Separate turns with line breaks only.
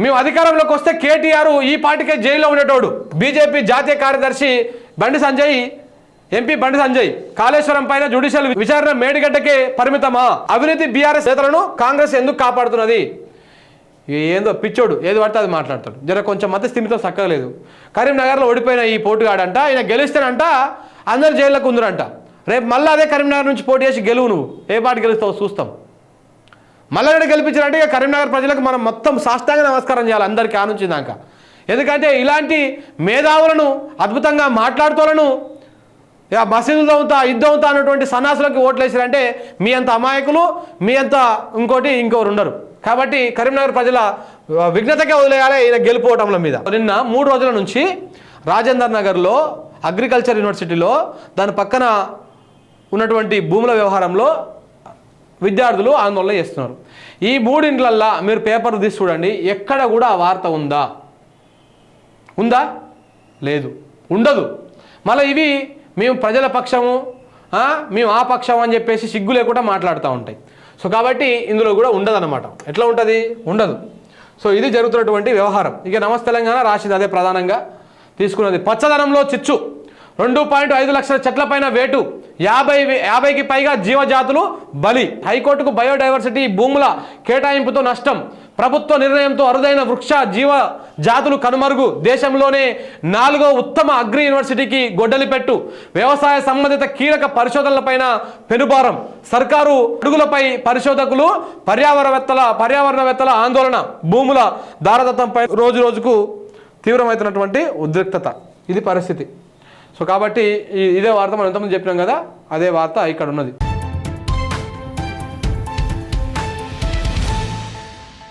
మేము అధికారంలోకి వస్తే కేటీఆర్ ఈ పార్టీకే జైల్లో ఉండేటోడు. బీజేపీ జాతీయ కార్యదర్శి బండి సంజయ్ ఎంపీ బండి సంజయ్. కాళేశ్వరం పైన జ్యుడిషియల్ విచారణ మేడిగడ్డకే పరిమితమా? అవినీతి బీఆర్ఎస్ నేతలను కాంగ్రెస్ ఎందుకు కాపాడుతున్నది? ఏందో పిచ్చోడు ఏది పడితే అది మాట్లాడతాడు. జర కొంచెం మత స్థిమితం చక్కలేదు కరీంనగర్లో ఓడిపోయిన ఈ పోటుగాడంట ఈయన గెలిస్తేనంట అందరు జైల్లోకి ఉందిరంట. రేపు మళ్ళీ అదే కరీంనగర్ నుంచి పోటీ చేసి గెలువు నువ్వు. ఏ పార్టీ గెలుస్తావు చూస్తాం. మల్లగడ గెలిపించారంటే ఇక కరీంనగర్ ప్రజలకు మనం మొత్తం సాష్టాంగ నమస్కారం చేయాలి అందరికీ ఆనుంచి దాకా. ఎందుకంటే ఇలాంటి మేధావులను అద్భుతంగా మాట్లాడుతోలను ఇక మసీదులు అవుతా ఇద్దు అవుతా అన్నటువంటి సన్నాసులకు ఓట్లు వేసారంటే మీ అంత అమాయకులు మీ అంత ఇంకోటి ఇంకోరు ఉండరు. కాబట్టి కరీంనగర్ ప్రజల విఘ్నతకే వదిలేయాలి ఈయన గెలుపోవటంల మీద. నిన్న మూడు రోజుల నుంచి రాజేందర్ నగర్లో అగ్రికల్చర్ యూనివర్సిటీలో దాని పక్కన ఉన్నటువంటి భూముల వ్యవహారంలో విద్యార్థులు ఆందోళన చేస్తున్నారు. ఈ మూడింట్లల్లా మీరు పేపర్ తీసి చూడండి ఎక్కడ కూడా ఆ వార్త ఉందా? ఉందా? లేదు. ఉండదు. మళ్ళీ ఇవి మేము ప్రజల పక్షము మేము ఆ పక్షం అని చెప్పేసి సిగ్గు లేకుండా మాట్లాడుతూ ఉంటాయి. సో కాబట్టి ఇందులో కూడా ఉండదన్నమాట. ఎట్లా ఉంటుంది? ఉండదు. సో ఇది జరుగుతున్నటువంటి వ్యవహారం. ఇక నమస్తే తెలంగాణ రాసింది అదే ప్రధానంగా తీసుకున్నది. పచ్చదనంలో చిచ్చు. రెండు పాయింట్ ఐదు లక్షల చెట్లపైన వేటు. యాభై వే- యాభైకి పైగా జీవజాతులు బలి. హైకోర్టుకు బయోడైవర్సిటీ భూముల కేటాయింపుతో నష్టం. ప్రభుత్వ నిర్ణయంతో అరుదైన వృక్ష జీవ జాతులు కనుమరుగు. దేశంలోనే నాలుగో ఉత్తమ అగ్రి యూనివర్సిటీకి గొడ్డలి పెట్టు వ్యవసాయ సంబంధిత కీలక పరిశోధనలపైన పెనుభారం. సర్కారు అడుగులపై పరిశోధకులు పర్యావరణవేత్తల పర్యావరణవేత్తల ఆందోళన. భూముల దారదత్తంపై రోజు రోజుకు తీవ్రమవుతున్నటువంటి ఉద్రిక్తత. ఇది పరిస్థితి. సో కాబట్టి ఇదే వార్త మనం ఎంతమంది చెప్పినాం కదా అదే వార్త ఇక్కడ ఉన్నది.